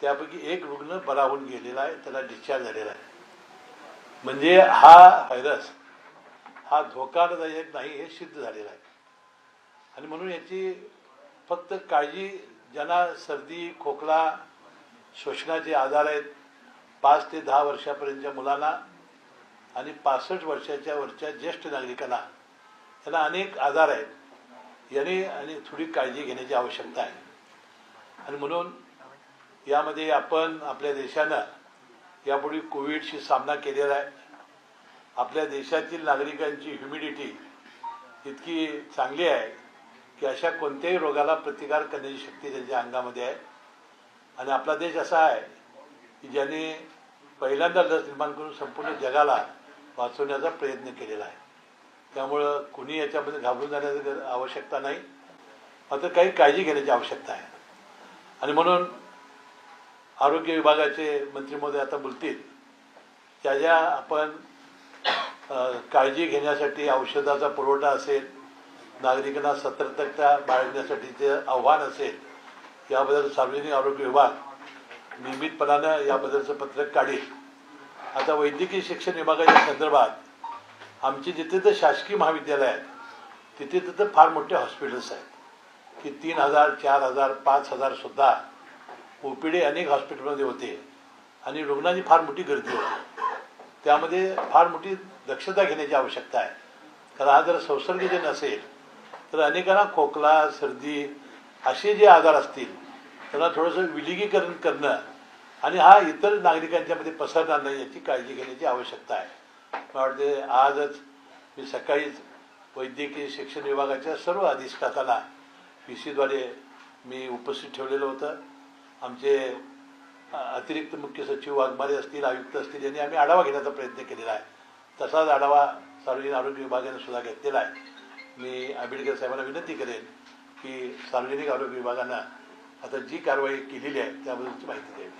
त्यापैकी एक रुग्ण बरा होऊन गेलेला आहे त्याला डिस्चार्ज झालेला आहे. म्हणजे हा व्हायरस हा धोकादायक नाही हे सिद्ध झालेलं आहे. आणि म्हणून याची फक्त काळजी ज्यांना सर्दी खोकला श्वसनाचे आजार आहेत पाच ते दहा वर्षापर्यंतच्या मुलांना आणि पासष्ट वर्षाच्या वरच्या ज्येष्ठ नागरिकांना यांना अनेक आजार आहेत. याने आणि थोडी काळजी घेण्याची आवश्यकता आहे. आणि म्हणून यामध्ये आपण आपल्या देशानं यापूर्वी कोविडशी सामना केलेला आहे. आपल्या देशातील नागरिकांची ह्युमिडिटी इतकी चांगली आहे की अशा कोणत्याही रोगाला प्रतिकार करण्याची शक्ती त्यांच्या अंगामध्ये आहे. आणि आपला देश असा आहे की ज्याने पहिल्यांदा लस निर्माण करून संपूर्ण जगाला वाचवण्याचा प्रयत्न केलेला आहे. त्यामुळं कुणी याच्यामध्ये घाबरून जाण्याची आवश्यकता नाही. मात्र काही काळजी घेण्याची आवश्यकता आहे. आणि म्हणून आरोग्य विभागाचे मंत्री महोदय आता बोलतील. ज्या ज्या आपण काळजी घेण्यासाठी औषधाचा पुरवठा असेल नागरिकांना सतर्कता बाळगण्यासाठीचे आव्हान असेल याबद्दल सार्वजनिक आरोग्य विभाग नियमितपणानं याबद्दलचं पत्रक काढेल. आता वैद्यकीय शिक्षण विभागाच्या संदर्भात आमची जिथे तर शासकीय महाविद्यालय आहेत तिथे तिथं फार मोठे हॉस्पिटल्स आहेत की तीन हजार चार हजार पाच हजार सुद्धा ओपीडी अनेक हॉस्पिटलमध्ये होते. आणि रुग्णांची फार मोठी गर्दी होती. त्यामध्ये फार मोठी दक्षता घेण्याची आवश्यकता आहे. कारण हा जर संसर्गजन नसेल तर अनेकांना खोकला सर्दी असे जे आजार असतील त्यांना थोडंसं विलगीकरण करणं आणि हा इतर नागरिकांच्यामध्ये पसरणार नाही याची काळजी घेण्याची आवश्यकता आहे. मला वाटते आजच मी सकाळीच वैद्यकीय शिक्षण विभागाच्या सर्व अधिष्ठातांना पी सीद्वारे मी उपस्थित ठेवलेलं होतं. आमचे अतिरिक्त मुख्य सचिव वाघमारे असतील आयुक्त असतील यांनी आम्ही आढावा घेण्याचा प्रयत्न केलेला आहे. तसाच आढावा सार्वजनिक आरोग्य विभागाने सुद्धा घेतलेला आहे. मी आंबेडकर साहेबांना विनंती करेन की सार्वजनिक आरोग्य विभागानं आता जी कारवाई केलेली आहे त्याबद्दलची माहिती द्यावी.